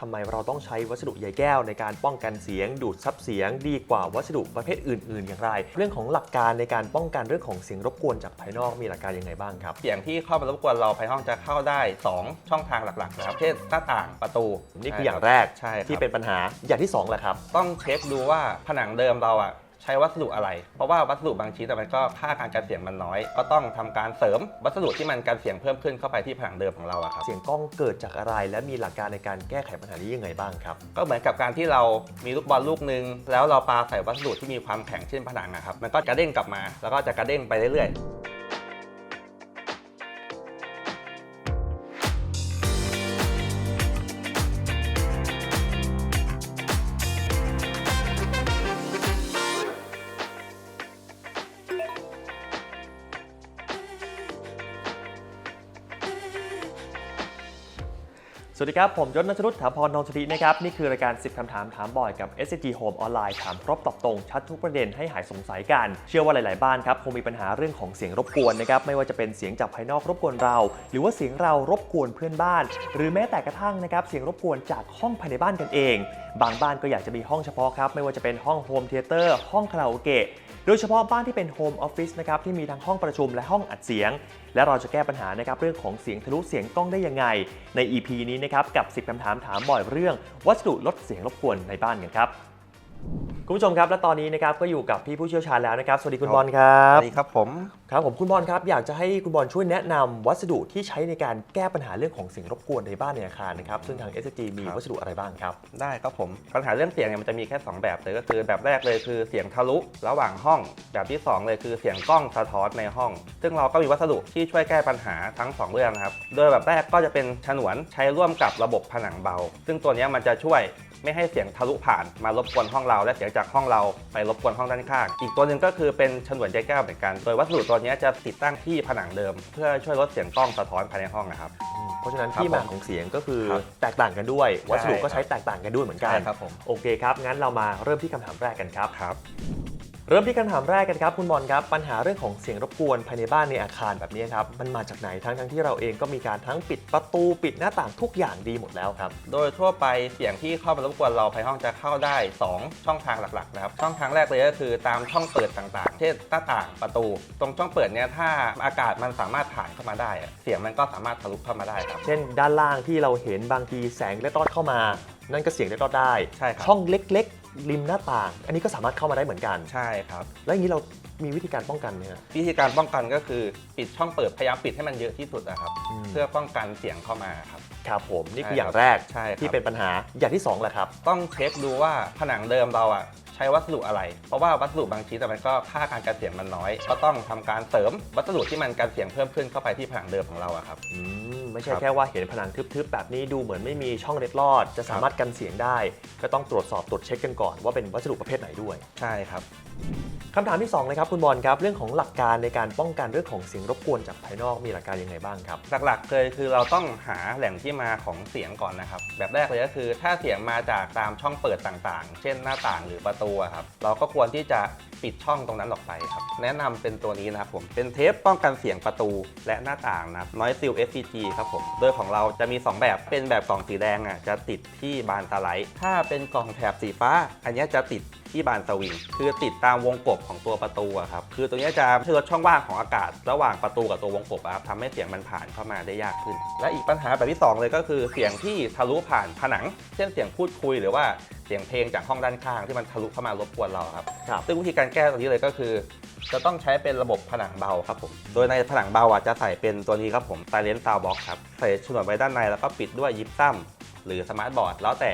ทำไมเราต้องใช้วัสดุใยแก้วในการป้องกันเสียง ดูดซับเสียง ดีกว่าวัสดุประเภทอื่น ๆ อย่างไร เรื่องของหลักการในการป้องกันเรื่องของเสียงรบกวนจากภายนอกมีหลักการยังไงบ้างครับ เสียงที่เข้ามารบกวนเราภายห้องจะเข้าได้ 2 ช่องทางหลักๆนะครับเช่นหน้าต่างประตูนี่คืออย่างแรกใช่ที่เป็นปัญหาอย่างที่สองแหละครับ ต้องเช็คดูว่าผนังเดิมเราอะ ใช้วัสดุอะไร เพราะว่าวัสดุบางชิ้นแต่มันก็ค่าการกันเสียงมันน้อย ก็ต้องทำการเสริมวัสดุที่มันกันเสียงเพิ่มขึ้นเข้าไปที่ผนังเดิมของเราอะครับ เสียงกล้องเกิดจากอะไร และมีหลักการในการแก้ไขปัญหานี้ยังไงบ้างครับ ก็เหมือนกับการที่เรามีลูกบอลลูกหนึ่งแล้วเราปาใส่วัสดุที่มีความแข็งเช่นผนังนะครับ มันก็กระเด้งกลับมา แล้วก็จะกระเด้งไปเรื่อยๆ วัสดีครับ ผมยศนัชรุตถาพรนนทรินะครับ นี่คือรายการ 10 คำถามถามบ่อยกับ SCG Home ออนไลน์ถามครบตอบตรง ชัดทุกประเด็นให้หายสงสัยกัน เชื่อว่าหลาย ๆ บ้านครับ คงมีปัญหาเรื่องของเสียงรบกวนนะครับ ไม่ว่าจะเป็นเสียงจากภายนอกรบกวนเรา หรือว่าเสียงเรารบกวนเพื่อนบ้าน หรือแม้แต่กระทั่งนะครับเสียงรบกวนจากห้องภายในบ้านกันเอง บางบ้านก็อยากจะมีห้องเฉพาะครับไม่ว่าจะเป็นห้องโฮมเทเตอร์ห้องคาราโอเกะ โดยเฉพาะบ้านที่เป็นโฮมออฟฟิศนะครับที่มีทั้งห้องประชุมและห้องอัดเสียง และเราจะแก้ปัญหานะครับเรื่องของเสียงทะลุเสียงกล้องได้ยังไง ใน EP นี้นะครับกับ 10คำถามถามบ่อยเรื่อง วัสดุลดเสียงรบกวนในบ้านกันครับคุณผู้ชมครับและตอนนี้นะครับก็อยู่กับพี่ผู้เชี่ยวชาญแล้วนะครับ สวัสดีคุณบอลครับสวัสดีครับผม ครับผมคุณบอลครับอยากจะให้คุณบอลช่วยแนะนำวัสดุที่ใช้ในการแก้ปัญหาเรื่องของเสียงรบกวนในบ้านในอาคารนะครับซึ่งทาง SG มีครับ วัสดุอะไรบ้างครับ ได้ครับผมปัญหาเรื่องเสียงเนี่ยมันจะมีแค่ 2 แบบเลยก็คือแบบแรกเลยคือเสียงทะลุระหว่างห้อง แบบที่ 2 เลยคือเสียงกล้องสะท้อนในห้อง ซึ่งเราก็มีวัสดุที่ช่วยแก้ปัญหาทั้ง 2 เรื่องนะครับ โดยแบบแรกก็จะเป็นฉนวนใช้ร่วมกับระบบผนังเบา ซึ่งตัวเนี้ยมันจะช่วยไม่ให้เสียงทะลุผ่านมารบกวนห้องเรา และเสียงจากห้องเราไปรบกวนห้องด้านข้าง อีกตัวหนึ่งก็คือเป็นฉนวนใยแก้วเหมือนกัน โดยวัสดุตัวเนี้ยจะติดตั้งที่ผนังเดิม เพื่อช่วยลดเสียงกล้องสะท้อนภายในห้องนะครับ เพราะฉะนั้นครับที่มาผมของเสียงก็คือครับแตกต่างกันด้วย วัสดุก็ใช่ใช้แตกต่างกันด้วยเหมือนกันใช่ครับผม โอเคครับงั้นเรามาเริ่มที่คำถามแรกกันครับ ครับ เริ่มที่คำถามแรกกันครับคุณบอลครับ ปัญหาเรื่องของเสียงรบกวนภายในบ้านในอาคารแบบนี้ครับ มันมาจากไหนทั้งทั้งที่เราเองก็มีการทั้งปิดประตูปิดหน้าต่างทุกอย่างดีหมดแล้วครับ โดยทั่วไปเสียงที่เข้ามารบกวนเราภายห้องจะเข้าได้ 2 ช่องทางหลักๆนะครับช่องทางแรกเลยก็คือตามช่องเปิดต่างๆ เช่นหน้าต่างประตู ตรงช่องเปิดเนี่ยถ้าอากาศมันสามารถผ่านเข้ามาได้อะเสียงมันก็สามารถทะลุเข้ามาได้ครับ เช่น ด้านล่างที่เราเห็นบางทีแสงเล็ดลอดเข้ามา นั่นก็เสียงเล็ดลอดได้ ใช่ครับ ช่องเล็กๆ ริมหน้าต่าง อันนี้ก็สามารถเข้ามาได้เหมือนกัน ใช่ครับ แล้วอย่างนี้เรามีวิธีการป้องกันไหมฮะ วิธีการป้องกันก็คือปิดช่องเปิดพยายามปิดให้มันเยอะที่สุดนะครับ อืม เพื่อป้องกันเสียงเข้ามาครับ ครับผมนี่คือใช่อย่างแรกใช่ครับ ที่เป็นปัญหาอย่างที่สองแหละครับ ต้องเช็คดูว่าผนังเดิมเราอะ ใช้วัสดุอะไร เพราะว่าวัสดุบางชิ้นแต่มันก็ค่าการกันเสียงมันน้อย ก็ต้องทำการเสริมวัสดุที่มันกันเสียงเพิ่มขึ้นเข้าไปที่ผนังเดิมของเราอะครับอืมไม่ใช่ครับแค่ว่าเห็นผนังทึบๆแบบนี้ดูเหมือนไม่มีช่องเล็ดลอด จะสามารถกันเสียงได้ ก็ต้องตรวจสอบตรวจเช็คกันก่อนว่าเป็นวัสดุประเภทไหนด้วย ใช่ครับ คำถามที่2เลยครับคุณบอลครับเรื่องของหลักการในการป้องกันเรื่องของเสียงรบกวนจากภายนอกมีหลักการยังไงบ้างครับ หลักๆเลยคือเราต้องหาแหล่งที่มาของเสียงก่อนนะครับ แบบแรกเลยก็คือ ถ้าเสียงมาจากตามช่องเปิดต่างๆ เช่นหน้าต่างหรือประตูครับเราก็ควรที่จะ ปิดช่องตรงนั้นออกไปครับ แนะนำเป็นตัวนี้นะครับผม เป็นเทปป้องกันเสียงประตูและหน้าต่างนะครับ Noise Seal SCG ครับผม โดยของเราจะมี 2 แบบ เป็นแบบกล่องสีแดงอะจะติดที่บานสไลด์ ถ้าเป็นกล่องแถบสีฟ้า อันนี้จะติดที่บานสวิง คือติดตามวงกบของตัวประตูอะครับ คือตัวนี้จะเช่วยลดช่องว่างของอากาศ ระหว่างประตูกับตัววงกบครับทำให้เสียงมันผ่านเข้ามาได้ยากขึ้น และอีกปัญหาแบบที่สองเลยก็คือเสียงที่ทะลุผ่านผนัง เช่นเสียงพูดคุยหรือว่าเสียงเพลงจากห้องด้านข้างที่มันทะลุเข้ามารบกวนเราครับ ครับ ซึ่งวิธีการแก้ตัวนี้เลยก็คือ จะต้องใช้เป็นระบบผนังเบาครับผม โดยในผนังเบาอะจะใส่เป็นตัวนี้ครับผมไ i เลน s ์ซาวบ็อกครับ ใส่ฉนวนไว้ด้านในแล้วก็ปิดด้วยยิปซัมหรือสมาร์ทบอร์ดแล้วแต่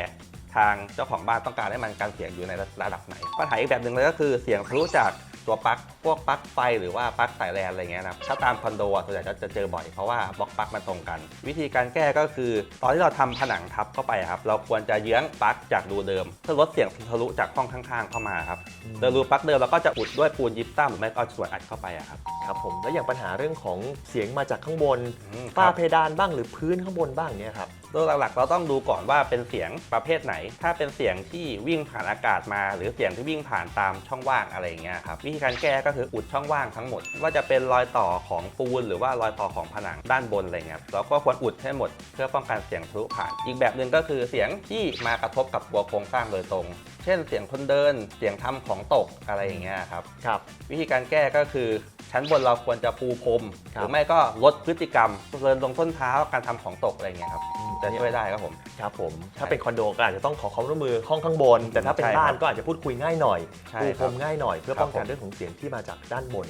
ทางเจ้าของบ้านต้องการให้มันการเสียงอยู่ในระดับไหน ปัญหาอีกแบบหนึ่งเลยก็คือเสียงทะลุจาก ตัวปลั๊กพวกปลั๊กไฟหรือว่าปลั๊กสายแลนอะไรเงี้ยนะครับถ้าตามคอนโดอะส่วนใหญ่จะเจอบ่อยเพราะว่าบล็อกปลั๊กมันตรงกัน วิธีการแก้ก็คือ ตอนที่เราทำผนังทับเข้าไปครับเราควรจะเยื้องปลั๊กจากรูเดิม เพื่อลดเสียงทะลุจากห้องข้าง ๆ เข้ามาครับโดยรูปลั๊กเดิมเราก็จะอุดด้วยปูนยิปซัมหรือไม่ก็เอาส่วนอัดเข้าไปอะครับ ครับผมแล้วอย่างปัญหาเรื่องของเสียงมาจากข้างบนอืมฝ้าครับเพดานบ้างหรือพื้นข้างบนบ้างเนี่ยครับ โดยหลักๆ เราต้องดูก่อนว่าเป็นเสียงประเภทไหน ถ้าเป็นเสียงที่วิ่งผ่านอากาศมา หรือเสียงที่วิ่งผ่านตามช่องว่างอะไรอย่างเงี้ยครับวิธีการแก้ก็คืออุดช่องว่างทั้งหมด ว่าจะเป็นรอยต่อของปูน หรือว่ารอยต่อของผนังด้านบนอะไรเงี้ยครับเราก็ควรอุดให้หมด เพื่อป้องกันเสียงทะลุผ่าน อีกแบบหนึ่งก็คือเสียงที่มากระทบกับตัวโครงสร้างโดยตรง เช่น เสียงคนเดิน เสียงทำของตกอะไรอย่างเงี้ยครับครับ วิธีการแก้ก็คือชั้นบนเราควรจะปูพรมคหรับรือไม่ก็ลดพฤติกรรมเดินลงส้นเท้าการทำของตกอะไรเงี้ยครับ จะช่วยได้ครับผม ครับผม ถ้าเป็นคอนโดก็อาจจะต้องขอความร่วมมือห้องข้างบน แต่ถ้าเป็นใช่ครับบ้านก็อาจจะพูดคุยง่ายหน่อยใช่ปูคพรรับมง่ายหน่อยเพื่อครับป้องกันผมเรื่องของเสียงที่มาจากด้านบน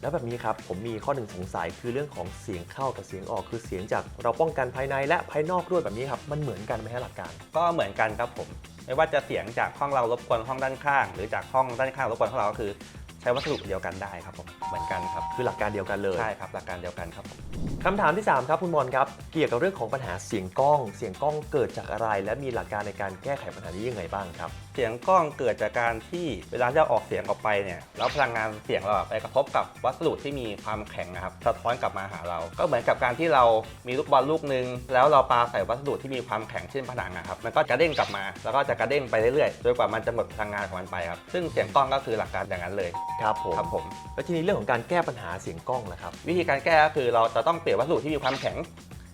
แล้วแบบนี้ครับผมมีข้อหนึ่งสงสัยคือเรื่องของเสียงเข้ากับเสียงออกคือเสียงจากเราป้องกันภายในและภายนอกด้วยแบบนี้ครับมันเหมือนกันไหมฮะหลักการ ก็เหมือนกันครับผม ไม่ว่าจะเสียงจากห้องเรารบกวนห้องด้านข้าง หรือจากห้องด้านข้างรบกวนห้องเราก็คือใช้วัสดุเดียวกันได้ครับผมเหมือนกันครับคือหลักการเดียวกันเลยใช่ครับหลักการเดียวกันครับผมคำถามที่ 3 ครับคุณมอนครับเกี่ยวกับเรื่องของปัญหาเสียงกล้อง เสียงกล้องเกิดจากอะไร และมีหลักการในการแก้ไขปัญหานี้ยังไงบ้างครับ เสียงกล้องเกิดจากการที่เวลาที่เราออกเสียงออกไปเนี่ยแล้วพลังงานเสียงเราอะไปกระทบกับวัสดุที่มีความแข็งนะครับสะท้อนกลับมาหาเรา ก็เหมือนกับการที่เรามีลูกบอลลูกหนึ่งแล้วเราปาใส่วัสดุที่มีความแข็งเช่นผนังนะครับมันก็กระเด้งกลับมา แล้วก็จะกระเด้งไปเรื่อยๆจนกว่ามันจะหมดพลังงานของมันไปครับซึ่งเสียงกล้องก็คือหลักการอย่างนั้นเลยครับผมครับผมแล้วทีนี้เรื่องของการแก้ปัญหาเสียงกล้องล่ะครับวิธีการแก้ก็คือเราจะต้องเปลี่ยนวัสดุที่มีความแข็ง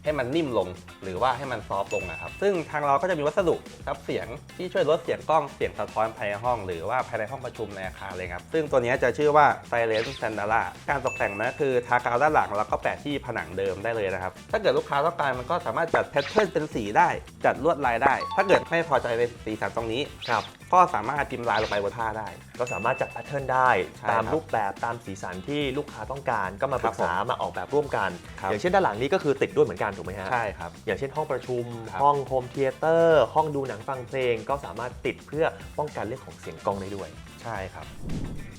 ให้มันนิ่มลง หรือว่าให้มันซอฟลงนะครับซึ่งทางเราก็จะมีวัสดุทับเสียงที่ช่วยลดเสียงกล้องเสียงสะท้อนภายในห้อง หรือว่าภายในห้องประชุมในอาคารเลยครับซึ่งตัวนี้จะชื่อว่า Silent Sandala การตกแต่งนะคือทากาวด้านหลังแล้วก็แปะที่ผนังเดิมได้เลยนะครับถ้าเกิดลูกค้าต้องการมันก็สามารถจัดแพทเทิร์นเป็นสีได้ จัดลวดลายได้ ถ้าเกิดไม่พอใจในสีสันตรงนี้ครับ ก็สามารถพิมพ์ลายลงไปบนผ้าได้ ก็สามารถจัดแพทเทิร์นได้ใช่ตามครับรูปแบบตามสีสันที่ลูกค้าต้องการก็มาปรึกษาครับผมมาออกแบบร่วมกัน ครับ อย่างเช่นด้านหลังนี้ก็คือติดด้วยเหมือนกันถูกไหมฮะใช่ครับ อย่างเช่นห้องประชุม ครับ ห้องโฮมเทเตอร์ห้องดูหนังฟังเพลง ก็สามารถติดเพื่อป้องกันเรื่องของเสียงกล้องได้ด้วย ใช่ครับ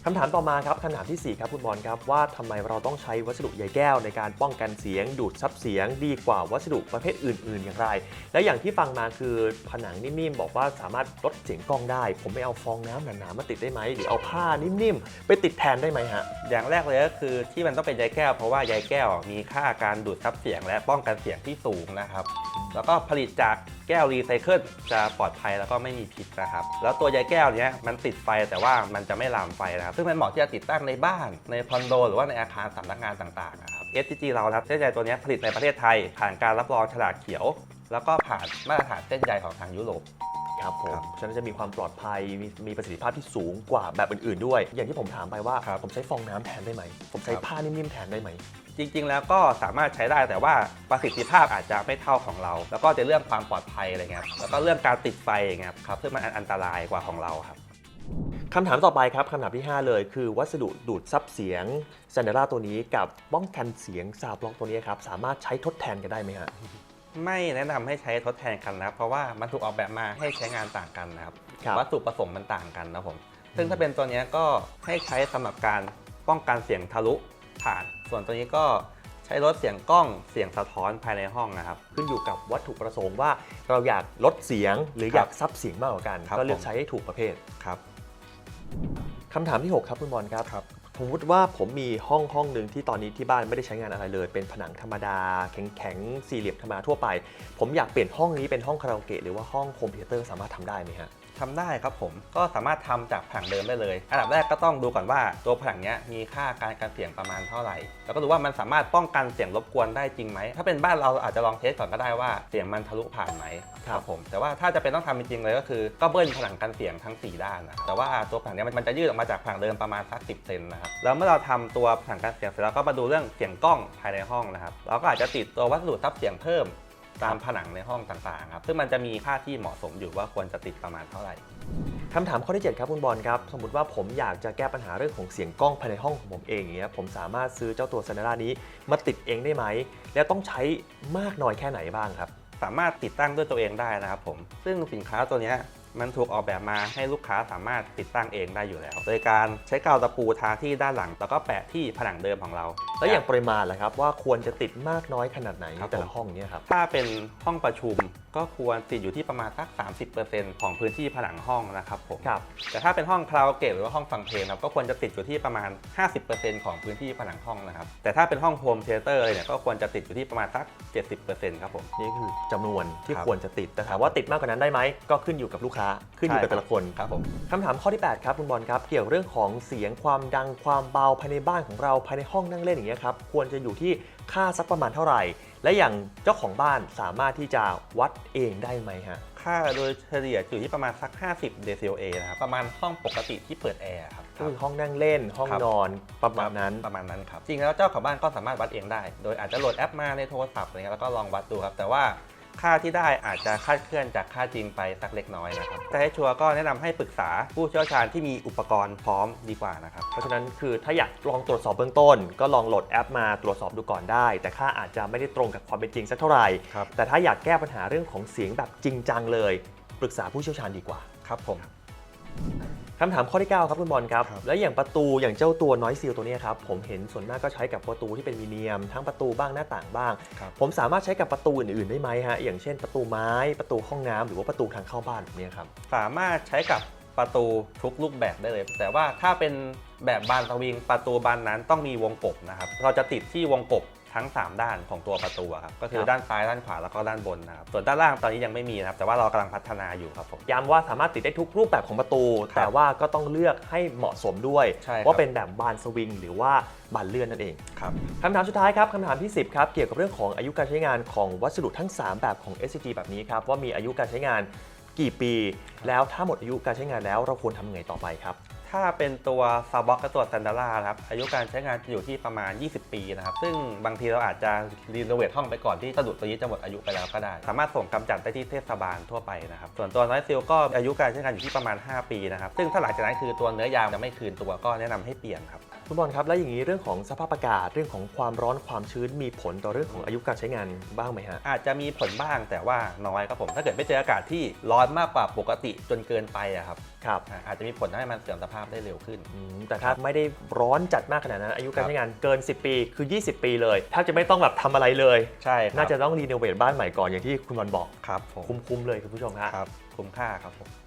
คำถามต่อมาครับคำถามทีสี่ 4 ครับคุณบอลครับว่าทำไมเราต้องใช้วัสดุใยแก้วในการป้องกันเสียง ดูดซับเสียง ดีกว่าวัสดุประเภทอื่น ๆ อย่างไร และอย่างที่ฟังมาคือผนังนิ่ม ๆ บอกว่าสามารถลดเสียงกล้องได้ ผมไม่เอาฟองน้ำหนา ๆ มาติดได้ไหมหรือเอาผ้านิ่ม ๆ ไปติดแทนได้ไหมฮะ อย่างแรกเลยก็คือที่มันต้องเป็นใยแก้ว เพราะว่าใยแก้วมีค่าการดูดซับเสียง และป้องกันเสียงที่สูงนะครับแล้วก็ผลิตจากแก้วรีไซเคิลจะปลอดภัยแล้วก็ไม่มีพิษนะครับ แล้วตัวใยแก้วเนี้ยมันติดไฟแต่ว่ามันจะไม่ลามไฟนะครับ ซึ่งมันเหมาะที่จะติดตั้งในบ้านในคอนโด หรือว่าในอาคารสำนักงานต่างๆนะครับ STG เราครับเส้นใยตัวนี้ผลิตในประเทศไทย ผ่านการรับรองฉลากเขียว แล้วก็ผ่านมาตรฐานเส้นใยของทางยุโรป ครับผมครับฉะนั้นจะมีความปลอดภัยมีมีประสิทธิภาพที่สูงกว่าแบบอื่นๆด้วย อย่างที่ผมถามไปว่า ครับผมใช้ฟองน้ำแทนได้ไหม ผมใช้ครับ ผ้านิ่มๆแทนได้ไหม จริง ๆ แล้วก็สามารถใช้ได้แต่ว่าประสิทธิภาพอาจจะไม่เท่าของเรา แล้วก็จะเรื่องความปลอดภัยอะไรเงี้ยครับแล้วก็เรื่องการติดไฟอย่างเงี้ยครับซึ่งมันอันตรายกว่าของเราครับ คำถามต่อไปครับคำถามที่ 5 เลยคือวัสดุดูดซับเสียงซ a นเด r ่าตัวนี้กับป้องกันเสียงซาวบล็อกตัวนี้ครับ สามารถใช้ทดแทนกันได้ไหมฮะ ไม่แนะนำให้ใช้ทดแทนกันนะครับ เพราะว่ามันถูกออกแบบมาให้ใช้งานต่างกันนะครับ ครับวัตถุประสงค์มันต่างกันนะครับผม ซึ่งถ้าเป็นตัวเนี้ยก็ให้ใช้สำหรับการป้องกันเสียงทะลุผ่าน ส่วนตัวนี้ก็ใช้ลดเสียงกล้องเสียงสะท้อนภายในห้องนะครับ ขึ้นอยู่กับวัตถุประสงค์ว่าเราอยากลดเสียงหรือครับอยากซับเสียงมากกว่ากัน ครับก็เลือกผม ใช้ให้ถูกประเภทครับ คำถามที่ 6 ครับคุณบอลครับ ครับส มมติว่าผมมีห้องห้องหนึ่งที่ตอนนี้ที่บ้านไม่ได้ใช้งานอะไรเลย เป็นผนังธรรมดา แข็งๆสี่เหลี่ยมธรรมดาทั่วไป ผมอยากเปลี่ยนห้องนี้เป็นห้องคาราโอเกะหรือว่าห้องโฮมเทเตอร์สามารถทำได้ไหมฮะ ทำได้ครับผมก็สามารถทำจากผังเดิมได้เลย อันดับแรกก็ต้องดูก่อนว่าตัวผังเนี้ยมีค่าการกันเสียงประมาณเท่าไหร่ แล้วก็ดูว่ามันสามารถป้องกันเสียงรบกวนได้จริงไหม ถ้าเป็นบ้านเราอาจจะลองเทสก่อนก็ได้ว่าเสียงมันทะลุผ่านไหมครับผม แต่ว่าถ้าจะเป็นต้องทำจริงเลยก็คือก็เบิ้ลผนังกันเสียงทั้ง 4 ด้านนะแต่ว่าตัวผังเนี้ยมันจะยืดออกมาจากผังเดิมประมาณสัก 10 เซนนะครับ แล้วเมื่อเราทำตัวผังกันเสียงเสร็จแล้วก็มาดูเรื่องเสียงกล้องภายในห้องนะครับ เราก็อาจจะติดตัววัสดุทับเสียงเพิ่ม ตามผนังในห้องต่างๆครับซึ่งมันจะมีค่าที่เหมาะสมอยู่ว่าควรจะติดประมาณเท่าไหร่คำถามข้อที่ 7 ครับคุณบอลครับ สมมติว่าผมอยากจะแก้ปัญหาเรื่องของเสียงกล้องภายในห้องของผมเองอย่างเงี้ยผมสามารถซื้อเจ้าตัวซ a น d ่านี้มาติดเองได้ไหม แล้วต้องใช้มากน้อยแค่ไหนบ้างครับ สามารถติดตั้งด้วยตัวเองได้นะครับผม ซึ่งสินค้าตัวเนี้ย มันถูกออกแบบมาให้ลูกค้าสามารถติดตั้งเองได้อยู่แล้ว โดยการใช้กาวตะปูทาที่ด้านหลัง แล้วก็แปะที่ผนังเดิมของเรา แล้วอย่างปริมาณล่ะครับว่าควรจะติดมากน้อยขนาดไหนครับแต่ละผมห้องเนี่ยครับถ้าเป็นห้องประชุมก็ควรติดอยู่ที่ประมาณสัก 30%ของพื้นที่ผนังห้องนะครับผมครับแต่ถ้าเป็นห้องคาราโอเกะหรือว่าห้องฟังเพลงครับก็ควรจะติดอยู่ที่ประมาณ 50%ของพื้นที่ผนังห้องนะครับแต่ถ้าเป็นห้องโฮมเทเตอร์เลยเนี่ยก็ควรจะติดอยู่ที่ประมาณสัก 70%ครับผมนี่คือจำนวนที่ครับควรจะติดแต่ถามว่าติดมากกว่านั้นได้ไหมก็ขึ้นอยู่กับลูกค้าขึ้นอยู่กับแต่ละคนครับผมคำถามข้อที่ 8 ครับคุณบอลครับเกี่ยวเรื่องของเสียงความดังความเบาภายในบ้านของเราภายในห้องนั่งเล่นอย่างเงี้ยครับควรจะอยู่ที่ค่าสักประมาณเท่าไหร่ และอย่างเจ้าของบ้านสามารถที่จะวัดเองได้ไหมฮะค่าโดยเฉลี่ยอยู่ที่ประมาณสัก 50 เดซิเอนะครับประมาณห้องปกติที่เปิดแอร์ครับก็คือห้องนั่งเล่นห้องครับนอนประมาณนั้นประมาณนั้นครับจริงแล้วเจ้าของบ้านก็สามารถวัดเองได้ โดยอาจจะโหลดแอปมาในโทรศัพท์อะไรเงี้ยแล้วก็ลองวัดดูครับแต่ว่า ค่าที่ได้อาจจะคาดเคลื่อนจากค่าจริงไปสักเล็กน้อยนะครับแต่ให้ชัวร์ก็แนะนำให้ปรึกษาผู้เชี่ยวชาญที่มีอุปกรณ์พร้อมดีกว่านะครับเพราะฉะนั้นคือถ้าอยากลองตรวจสอบเบื้องต้น ก็ลองโหลดแอปมาตรวจสอบดูก่อนได้ แต่ค่าอาจจะไม่ได้ตรงกับความเป็นจริงสักเท่าไหร่ครับแต่ถ้าอยากแก้ปัญหาเรื่องของเสียงแบบจริงจังเลย ปรึกษาผู้เชี่ยวชาญดีกว่าครับผม คำถามข้อที่ 9 ครับคุณบอลครับ ครับ แล้วอย่างประตูอย่างเจ้าตัวน้อยซีลตัวเนี้ยครับ ผมเห็นส่วนมากก็ใช้กับประตูที่เป็นมีเนียม ทั้งประตูบ้างหน้าต่างบ้าง ครับผมสามารถใช้กับประตูอื่น ๆ ได้ไหมฮะ อย่างเช่นประตูไม้ประตูห้องน้ำหรือว่าประตูทางเข้าบ้านแบบเนี้ยครับ สามารถใช้กับประตูทุกรูปแบบได้เลย แต่ว่าถ้าเป็นแบบบานสวิงประตูบานนั้นต้องมีวงกบนะครับ เราจะติดที่วงกบ ทั้ง 3 ด้านของตัวประตูอะครับก็คือครับ ด้านซ้ายด้านขวาแล้วก็ด้านบนนะครับส่วนด้านล่างตอนนี้ยังไม่มีนะครับแต่ว่าเรากำลังพัฒนาอยู่ครับผม ย้ำว่าสามารถติดได้ทุกรูปแบบของประตู ครับแต่ว่าก็ต้องเลือกให้เหมาะสมด้วย ใช่ครับ ว่าเป็นแบบบานสวิง หรือว่าบานเลื่อนนั่นเองครับ คำถามสุดท้ายครับคำถามที่ 10 ครับ เกี่ยวกับเรื่องของอายุการใช้งานของวัสดุทั้ง 3 แบบของ SCG แบบนี้ครับ ว่ามีอายุการใช้งานกี่ปี แล้วถ้าหมดอายุการใช้งานแล้วเราควรทำยังไงต่อไปครับ ถ้าเป็นตัวซาบ็อกกับตัวซันดาร่าครับอายุการใช้งานจะอยู่ที่ประมาณ 20 ปีนะครับ ซึ่งบางทีเราอาจจะรีโนเวทห้องไปก่อนที่สะดุดตัวนี้จะหมดอายุไปแล้วก็ได้ สามารถส่งกำจัดได้ที่เทศบาลทั่วไปนะครับ ส่วนตัวน้อยซิลก็อายุการใช้งานอยู่ที่ประมาณ 5 ปีนะครับ ซึ่งถ้าหลังจากนั้นคือตัวเนื้อยางจะไม่คืนตัวก็แนะนำให้เปลี่ยนครับ คุณบอลครับ แล้วอย่างนี้เรื่องของสภาพอากาศเรื่องของความร้อนความชื้นมีผลต่อเรื่องของอายุการใช้งานบ้างไหมฮะ อาจจะมีผลบ้างแต่ว่าน้อยครับผม ถ้าเกิดไม่เจออากาศที่ร้อนมากกว่าปกติจนเกินไปอะครับครับ อ่าอาจจะมีผลทำให้มันเสื่อมสภาพได้เร็วขึ้น อืมแต่ถ้าไม่ได้ร้อนจัดมากขนาดนั้น อายุการใช้งานเกิน 10 ปีคือ 20 ปีเลยแทบจะไม่ต้องแบบทำอะไรเลย ใช่ครับน่าจะต้องรีโนเวทบ้านใหม่ก่อนอย่างที่คุณบอลบอก ครับผมคุ้มๆเลยคุณผู้ชมครับครับคุ้มค่าครับผม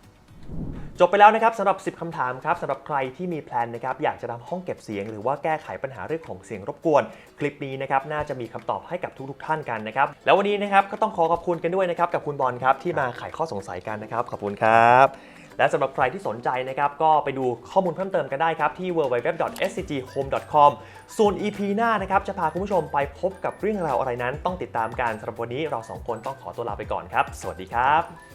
จบไปแล้วนะครับสำหรับ 10คำถามครับสำหรับใครที่มีแพลนนะครับอยากจะทำห้องเก็บเสียง หรือว่าแก้ไขปัญหาเรื่องของเสียงรบกวน คลิปนี้นะครับน่าจะมีคำตอบให้กับทุก ๆ ท่านกันนะครับแล้ววันนี้นะครับก็ต้องขอขอบคุณกันด้วยนะครับกับคุณบอลครับที่มาไขข้อสงสัยกันนะครับขอบคุณครับและสำหรับใครที่สนใจนะครับ ก็ไปดูข้อมูลเพิ่มเติมกันได้ครับ ที่ www.scghome.com ส่วน EP หน้านะครับ จะพาคุณผู้ชมไปพบกับเรื่องราวอะไรนั้น ต้องติดตามกันสำหรับวันนี้เราสองคนต้องขอตัวลาไปก่อนครับ สวัสดีครับ